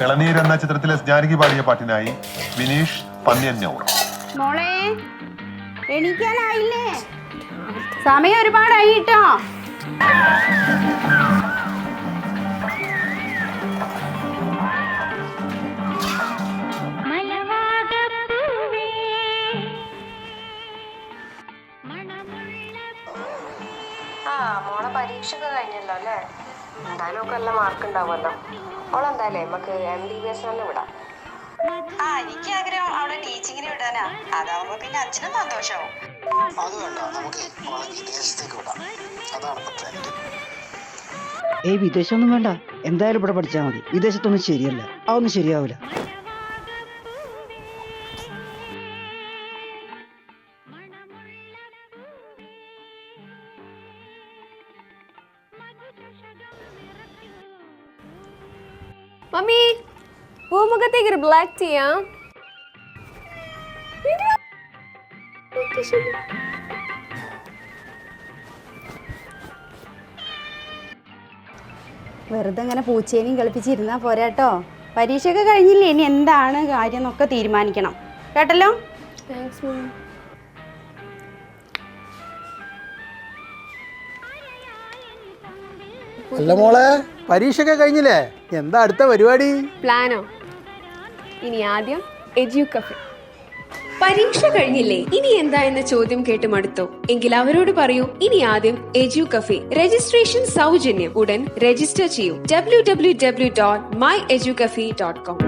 ഇളനീർ എന്ന ചിത്രത്തിലെ ജാനകി പാടിയ പാട്ടിനായി വിനീഷ് പന്ന്യന്നൂർ. മോളെ എണീക്കാനായില്ലേ? സമയം ഒരുപാടായി കേട്ടോ ആ മോളെ പരീക്ഷയൊക്കെ കഴിഞ്ഞല്ലോ അല്ലേ? എന്തായാലും ഒക്കെ നല്ല മാർക്ക് ഉണ്ടാവുമല്ലോ ഓളെന്തായാലേ നമുക്ക് എം ബി ബി എസ് തന്നെ വിടാം. ആ എനിക്ക് ആഗ്രഹം അവിടെ ടീച്ചിങ്ങിന് വിടാനാ. അതാവുമ്പോ പിന്നെ അച്ഛനും സന്തോഷാവും. അത് വേണ്ട നമുക്ക് മോളെ വിദേശത്തേക്ക് വിടാം. അതാണ് ട്രെൻഡ് ഏയ് വിദേശമൊന്നും വേണ്ട. എന്തായാലും ഇവിടെ പഠിച്ചാൽ മതി. വിദേശത്തൊന്നും ശരിയല്ല. അതൊന്നും ശരിയാവില്ല. മമ്മി പൂമുഖത്തേക്ക് ഒരു ബ്ലാക്ക് ചെയ്യാം വെറുതെ ഇങ്ങനെ പൂച്ചേനെയും കളിപ്പിച്ചിരുന്നാ പോരാട്ടോ പരീക്ഷയൊക്കെ കഴിഞ്ഞില്ലേ? ഇനി എന്താണ് കാര്യം എന്നൊക്കെ തീരുമാനിക്കണം. കേട്ടല്ലോ? താങ്ക്സ് മമ്മി അല്ല മോളെ. പരീക്ഷയൊക്കെ കഴിഞ്ഞില്ലേ? എന്താ അടുത്ത പരിപാടി? പ്ലാനോ? ഇനി ആദ്യം എജ്യു പരീക്ഷ കഴിഞ്ഞില്ലേ? ഇനി എന്താ എന്ന ചോദ്യം കേട്ട് മടുത്തോ? എങ്കിൽ അവരോട് പറയൂ ഇനി ആദ്യം എജു കഫേ രജിസ്ട്രേഷൻ സൗജന്യം. ഉടൻ രജിസ്റ്റർ ചെയ്യൂ. W W W dot my edu cafe dot com